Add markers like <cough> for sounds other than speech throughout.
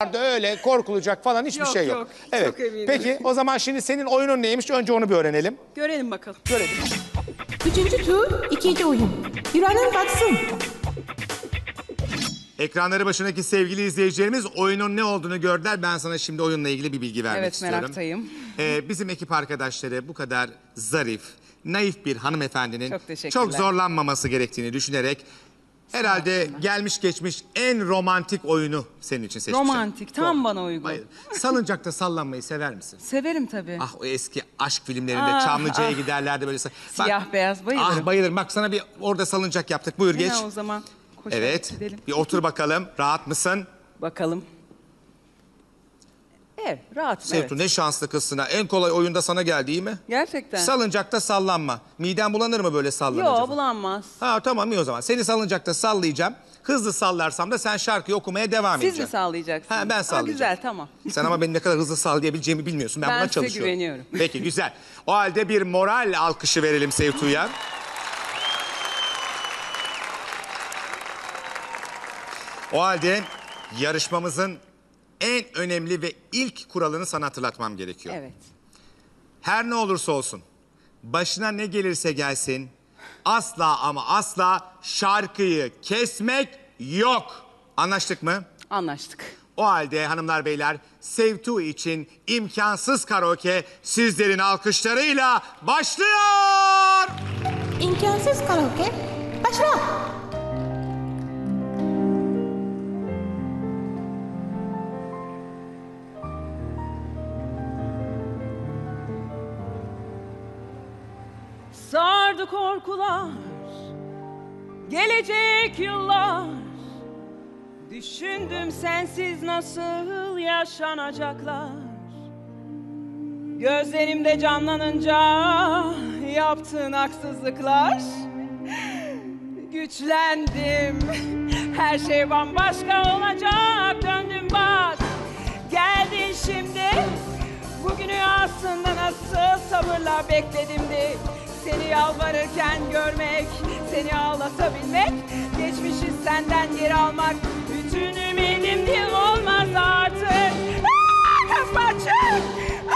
da öyle korkulacak falan hiçbir Yok, şey yok. yok. Evet. Çok eminim. Peki o zaman şimdi senin oyunun neymiş? Önce onu bir öğrenelim. Görelim bakalım. Görelim. Üçüncü tur, ikinci oyun. Yuranın baksın. Ekranları başındaki sevgili izleyicilerimiz oyunun ne olduğunu gördüler. Ben sana şimdi oyunla ilgili bir bilgi vermek Evet, istiyorum. meraktayım. Ee, bizim ekip arkadaşları bu kadar zarif, naif bir hanımefendinin Çok teşekkürler. çok zorlanmaması gerektiğini düşünerek herhalde gelmiş geçmiş en romantik oyunu senin için seçmişim. Romantik, tam bana uygun. Salıncakta sallanmayı sever misin? Severim tabii. Ah o eski aşk filmlerinde Ah, Çamlıca'ya ah. giderlerdi böyle. sa- <laughs> Bak- Siyah beyaz bayılırım. Ah bayılırım. Bak sana bir orada salıncak yaptık. Buyur geç. O zaman koşarak Evet. gidelim. Bir otur bakalım. Rahat mısın? Bakalım. Evet, rahatım Sevtu evet. ne şanslı kızsın ha. En kolay oyunda sana geldi iyi mi? Gerçekten. Salıncakta sallanma. Miden bulanır mı böyle sallanınca? Yo falan? bulanmaz. Ha tamam iyi o zaman. Seni salıncakta sallayacağım. Hızlı sallarsam da sen şarkıyı okumaya devam Siz mi edeceksin. sağlayacaksınız? Ha ben Aa, sallayacağım. güzel tamam. Sen ama beni ne kadar hızlı sallayabileceğimi bilmiyorsun. Ben, Ben buna size çalışıyorum. güveniyorum. Peki güzel. O halde bir moral alkışı verelim Sevtu'ya. O halde yarışmamızın en önemli ve ilk kuralını sana hatırlatmam gerekiyor. Evet. Her ne olursa olsun, başına ne gelirse gelsin, asla ama asla şarkıyı kesmek yok. Anlaştık mı? Anlaştık. O halde hanımlar beyler, Sevtu için imkansız karaoke sizlerin alkışlarıyla başlıyor. İmkansız karaoke. Başla. Sardı korkular, gelecek yıllar. Düşündüm sensiz nasıl yaşanacaklar. Gözlerimde canlanınca yaptığın haksızlıklar. Güçlendim, her şey bambaşka olacak. Döndüm bak, geldin şimdi. Bugünü aslında nasıl sabırla bekledimdi. Seni yalvarırken görmek, seni ağlatabilmek, geçmişi senden geri almak, bütün ümidimdi olmaz artık. Aa, kapı açık,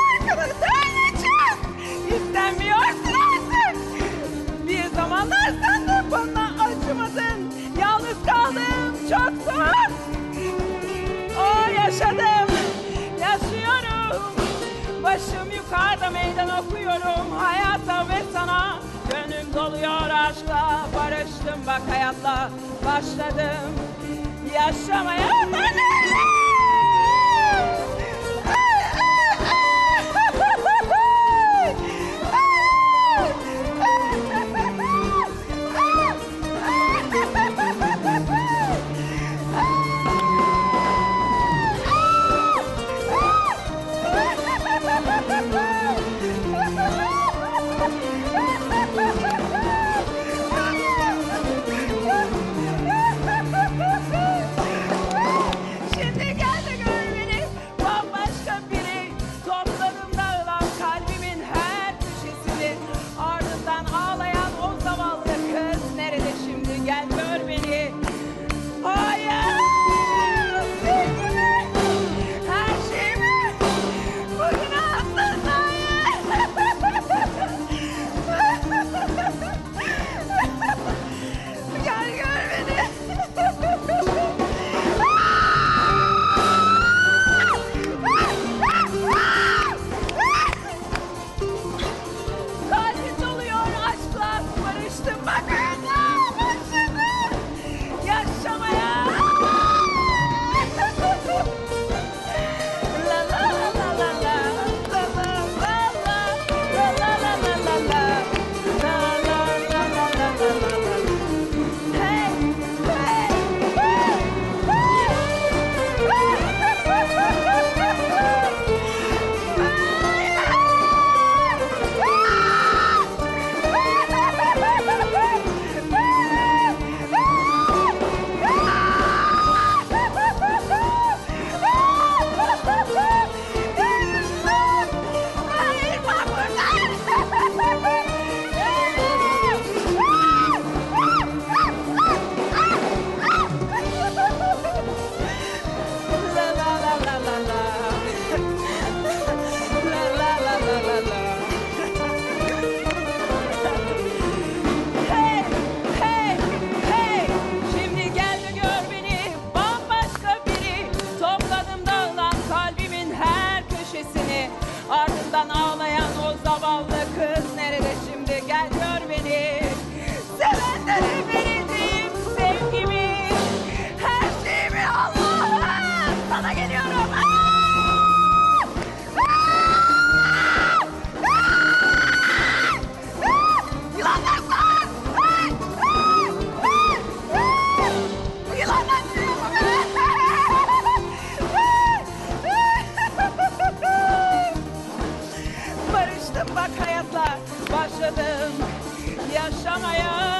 arkanızdan açık, İstenmiyorsun artık. Bir zamanlar sen de bana acımadın, yalnız kaldım çok zor. O yaşadım, yaşıyorum. Başım yukarıda meydan okuyorum hayata ve sana. Gönlüm doluyor aşkla, barıştım bak hayatla. Başladım yaşamaya. Şimdi yaşamaya.